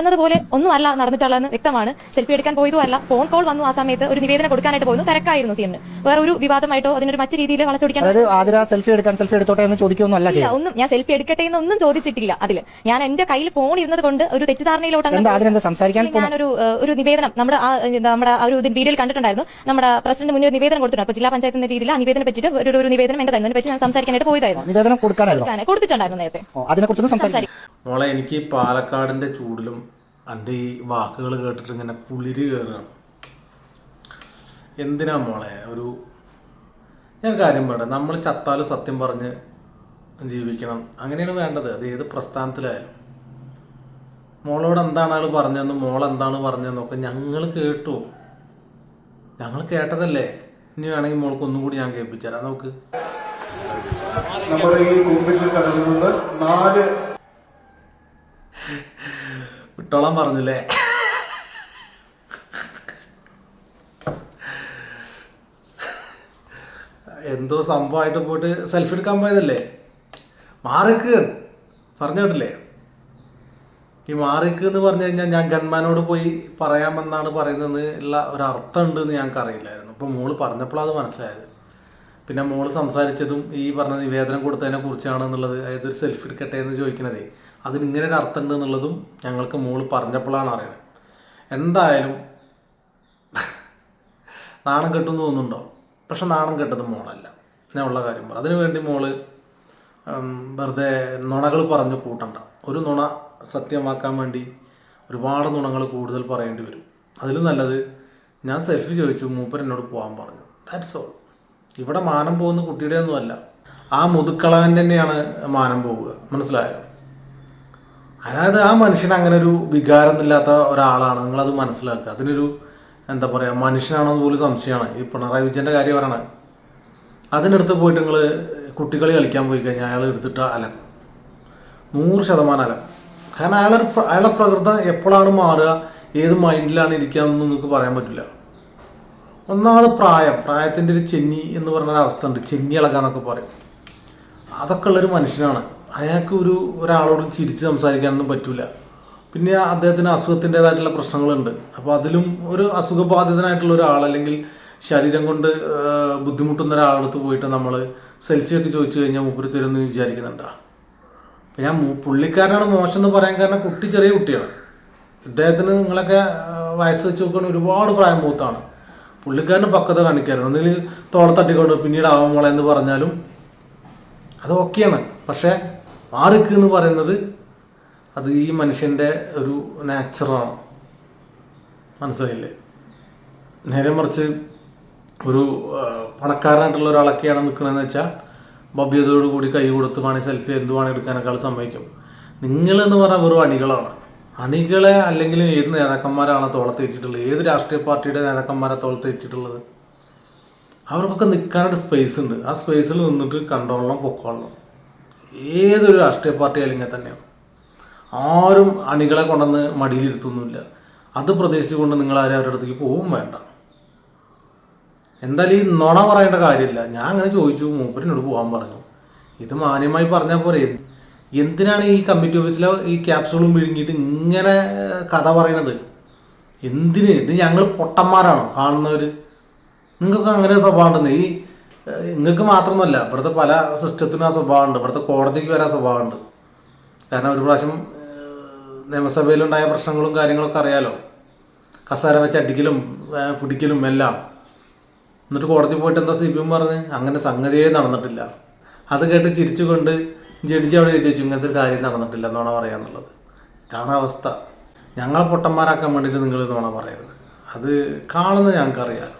കാണുന്നത് പോലെ ഒന്നും അല്ല നടന്നിട്ടുള്ളതെന്ന് വ്യക്തമാണ്. സെൽഫി എടുക്കാൻ പോയതും അല്ല. ഫോൺ കോൾ വന്നു ആ സമയത്ത്. ഒരു നിവേദനം കൊടുക്കാനായിട്ട് പോയിരുന്നു തിരക്കായിരുന്നു സി എമ്മിന്. വേറെ ഒരു വിവാദമായിട്ടോ അതിനൊരു മറ്റു രീതിയിൽ വളച്ചൊടിക്കാൻ ആതിര സെൽഫി എടുക്കാൻ സെൽഫി എടുത്തോട്ടെ എന്ന് ഇല്ല ഒന്നും ഞാൻ സെൽഫി എടുക്കട്ടെ എന്നൊന്നും ചോദിച്ചിട്ടില്ല അതിൽ ഞാൻ എന്റെ കയ്യിൽ ഫോൺ ഇരുന്നത് കൊണ്ട് ഒരു തെറ്റിദ്ധാരണയിലോട്ട്? ഞാനൊരു ഒരു നിവേദനം നമ്മുടെ നമ്മുടെ ഒരു വീഡിയോയിൽ കണ്ടിട്ടുണ്ടായിരുന്നു. നമ്മുടെ പ്രസിഡന്റ് മുന്നേ ഒരു നിവേദനം കൊടുത്തിട്ടുണ്ട്. അപ്പൊ ജില്ലാ പഞ്ചായത്തിന്റെ രീതിയിൽ ആ നിവേദനം പറ്റിയിട്ട് ഒരു ഒരു നിവേദനം എന്റെ തന്നെ പറ്റി ഞാൻ സംസാരിക്കാനായിട്ട് പോയതായിരുന്നു. നിവേദനം കൊടുക്കാനായിരുന്നു? കൊടുത്തിട്ടുണ്ടായിരുന്നു നേരത്തെ. അതിനെക്കുറിച്ചൊന്നും സംസാരിക്കും മോളെ എനിക്ക് ഈ പാലക്കാടിന്റെ ചൂടിലും എന്റെ ഈ വാക്കുകൾ കേട്ടിട്ട് ഇങ്ങനെ കുളിര് കയറുകയാണ് എന്തിനാ മോളെ? ഒരു ഞാൻ കാര്യം പറയാം നമ്മൾ ചത്താൽ സത്യം പറഞ്ഞ് ജീവിക്കണം. അങ്ങനെയാണ് വേണ്ടത്. അത് ഏത് പ്രസ്ഥാനത്തിലായാലും. മോളോട് എന്താണ് ആൾ പറഞ്ഞതെന്നും മോൾ എന്താണ് പറഞ്ഞതെന്നൊക്കെ ഞങ്ങൾ കേട്ടു. ഞങ്ങൾ കേട്ടതല്ലേ? ഇനി വേണമെങ്കിൽ മോൾക്ക് ഒന്നും കൂടി ഞാൻ കേൾപ്പിച്ചു തരാം. നമുക്ക് നമ്മുടെ ഈ കുമ്പിച്ചിൽ കടലിൽ നിന്ന് നാല് വിട്ടോളാൻ പറഞ്ഞില്ലേ? എന്തോ സംഭവമായിട്ട് പോയിട്ട് സെൽഫി എടുക്കാൻ പോയതല്ലേ? മാറിക്ക്. പറഞ്ഞു കേട്ടില്ലേ? ഈ മാറിക്ക് എന്ന് പറഞ്ഞു കഴിഞ്ഞാൽ ഞാൻ ഗൺമാനോട് പോയി പറയാമെന്നാണ് പറയുന്നത് ഉള്ള ഒരു അർത്ഥം ഉണ്ടെന്ന് ഞങ്ങൾക്ക് അറിയില്ലായിരുന്നു. അപ്പോൾ മോൾ പറഞ്ഞപ്പോൾ അത് മനസ്സിലായത്. പിന്നെ മോൾ സംസാരിച്ചതും ഈ പറഞ്ഞ നിവേദനം കൊടുത്തതിനെ കുറിച്ചാണ് എന്നുള്ളത്. അതായത് ഒരു സെൽഫി എടുക്കട്ടെ എന്ന് ചോദിക്കണതേ. അതിന് ഇങ്ങനെ ഒരു അർത്ഥം ഉണ്ട് എന്നുള്ളതും ഞങ്ങൾക്ക് മോൾ പറഞ്ഞപ്പോഴാണ് അറിയണത് എന്തായാലും നാണം കെട്ടുമെന്ന് തോന്നുന്നുണ്ടോ? പക്ഷെ നാണം കെട്ടത് മോളല്ല. ഞാൻ ഉള്ള കാര്യം പറ. അതിനു വേണ്ടി മോൾ വെറുതെ നുണകൾ പറഞ്ഞു കൂട്ടണ്ട. ഒരു നുണ സത്യമാക്കാൻ വേണ്ടി ഒരുപാട് നുണങ്ങൾ കൂടുതൽ പറയേണ്ടി വരും. അതിൽ നല്ലത് ഞാൻ സെൽഫി ചോദിച്ചു മൂപ്പർ എന്നോട് പോകാൻ പറഞ്ഞു. ദാറ്റ്സ് ഓൾ ഇവിടെ മാനം പോകുന്ന കുട്ടിയുടെ ഒന്നുമല്ല ആ മുതുക്കളവൻ തന്നെയാണ് മാനം പോവുക. മനസ്സിലായോ? അതായത് ആ മനുഷ്യൻ അങ്ങനെ ഒരു വികാരമൊന്നുമില്ലാത്ത ഒരാളാണ്. നിങ്ങളത് മനസ്സിലാക്കുക. അതിനൊരു എന്താ പറയുക മനുഷ്യനാണോ പോലും സംശയമാണ്. ഈ പിണറായി വിജയന്റെ കാര്യം പറയണത്. അതിനടുത്ത് പോയിട്ട് നിങ്ങൾ കുട്ടികളി കളിക്കാൻ പോയി കഴിഞ്ഞാൽ അയാൾ എടുത്തിട്ട് അലക്കും. നൂറ് ശതമാനം അലക്കും. കാരണം അയാളൊരു പ്ര- അയാളുടെ പ്രകൃതം എപ്പോഴാണ് മാറുക ഏത് മൈൻഡിലാണ് ഇരിക്കുക എന്നൊന്നും നിങ്ങൾക്ക് പറയാൻ പറ്റില്ല. ഒന്നാമത് പ്രായം. പ്രായത്തിന്റെ ഒരു ചെന്നി എന്ന് പറഞ്ഞൊരവസ്ഥ ഉണ്ട്. ചെന്നി ഇളകാന്നൊക്കെ പറയും. അതൊക്കെ ഉള്ളൊരു മനുഷ്യനാണ്. അയാൾക്ക് ഒരു ഒരാളോട് ചിരിച്ച് സംസാരിക്കാനൊന്നും പറ്റില്ല പിന്നെ അദ്ദേഹത്തിന് അസുഖത്തിന്റെതായിട്ടുള്ള പ്രശ്നങ്ങളുണ്ട്. അപ്പോൾ അതിലും ഒരു അസുഖബാധിതനായിട്ടുള്ള ഒരാൾ അല്ലെങ്കിൽ ശരീരം കൊണ്ട് ബുദ്ധിമുട്ടുന്ന ഒരാളടുത്ത് പോയിട്ട് നമ്മൾ സെൽഫിയൊക്കെ ചോദിച്ചു കഴിഞ്ഞാൽ മൂപ്പര് തരുമെന്ന് വിചാരിക്കുന്നുണ്ടാ. അപ്പം ഞാൻ പുള്ളിക്കാരനാണ് മോശം എന്ന് പറയാൻ കാരണം കുട്ടി ചെറിയ കുട്ടിയാണ്. ഇദ്ദേഹത്തിന് നിങ്ങളൊക്കെ വയസ്സ് വെച്ച് നോക്കുകയാണെങ്കിൽ ഒരുപാട് പ്രായം മൂത്താണ്. പുള്ളിക്കാരന് പക്കത്ത് കാണിക്കായിരുന്നു. ഒന്നിൽ തോളത്തട്ടിക്കൊണ്ട് പിന്നീട് ആവാൻ എന്ന് പറഞ്ഞാലും അത് ഓക്കെയാണ്. പക്ഷേ മാറിക്ക് എന്ന് പറയുന്നത്? അത് ഈ മനുഷ്യന്റെ ഒരു നാച്ചറാണ് മനസ്സിലായില്ലേ? നേരെ മറിച്ച് ഒരു പണക്കാരനായിട്ടുള്ള ഒരാളൊക്കെയാണ് നിൽക്കണമെന്ന് വെച്ചാൽ ഭവ്യതയോട് കൂടി കൈ കൊടുത്ത് വേണമെങ്കിൽ സെൽഫി എന്ത് വേണമെങ്കിൽ എടുക്കാനൊക്കെ സമ്മതിക്കും. നിങ്ങളെന്ന് പറഞ്ഞാൽ വെറും അണികളാണ്. അണികളെ അല്ലെങ്കിൽ ഏത് നേതാക്കന്മാരാണ് തോളത്തേറ്റിട്ടുള്ളത് ഏത് രാഷ്ട്രീയ പാർട്ടിയുടെ നേതാക്കന്മാരെ തോളത്തേറ്റിട്ടുള്ളത് അവർക്കൊക്കെ നിൽക്കാനൊരു സ്പേസ് ഉണ്ട്. ആ സ്പേസിൽ നിന്നിട്ട് കണ്ടോളണം പൊക്കോളണം. ഏതൊരു രാഷ്ട്രീയ പാർട്ടി അല്ലെങ്കിൽ തന്നെയാണ് ആരും അണികളെ കൊണ്ടുവന്ന് മടിയിലിരുത്തൊന്നുമില്ല. അത് പ്രതീക്ഷിച്ചുകൊണ്ട് നിങ്ങൾ ആരും അവരുടെ അടുത്തേക്ക് പോവും വേണ്ട. എന്തായാലും ഈ നുണ പറയേണ്ട കാര്യമില്ല. ഞാൻ അങ്ങനെ ചോദിച്ചു മൂപ്പരിനോട് പോകാൻ പറഞ്ഞു. ഇത് മാന്യമായി പറഞ്ഞാൽ പോരെ. എന്തിനാണ് ഈ കമ്മിറ്റി ഓഫീസിലെ ഈ ക്യാപ്സൂളും വിഴുങ്ങിയിട്ട് ഇങ്ങനെ കഥ പറയണത്? എന്തിന്? ഇത് ഞങ്ങൾ പൊട്ടന്മാരാണോ കാണുന്നവർ നിങ്ങൾക്ക് അങ്ങനെ സ്വഭാവം ഉണ്ടെന്ന്. ഈ നിങ്ങൾക്ക് മാത്രമൊന്നുമല്ല ഇവിടുത്തെ പല സിസ്റ്റത്തിനും ആ സ്വഭാവമുണ്ട് ഇവിടുത്തെ കോടതിക്ക് വരെ ആ സ്വഭാവമുണ്ട്. കാരണം ഒരു പ്രാവശ്യം നിയമസഭയിലുണ്ടായ പ്രശ്നങ്ങളും കാര്യങ്ങളൊക്കെ അറിയാലോ? കസാര വെച്ച് അടിക്കലും പിടിക്കലും എല്ലാം. എന്നിട്ട് കോടതി പോയിട്ട് എന്താ സി പി എം പറഞ്ഞ്? അങ്ങനെ സംഗതിയേ നടന്നിട്ടില്ല. അത് കേട്ട് ചിരിച്ചുകൊണ്ട് ജഡ്ജി അവിടെ എഴുതി വെച്ചു ഇങ്ങനത്തെ കാര്യം നടന്നിട്ടില്ല എന്നാണ് പറയാന്നുള്ളത് ഇതാണ് അവസ്ഥ. ഞങ്ങളെ പൊട്ടന്മാരാക്കാൻ വേണ്ടിയിട്ട് നിങ്ങൾ നോണ പറയരുത്. അത് കാണുന്നത് ഞങ്ങൾക്കറിയാലോ.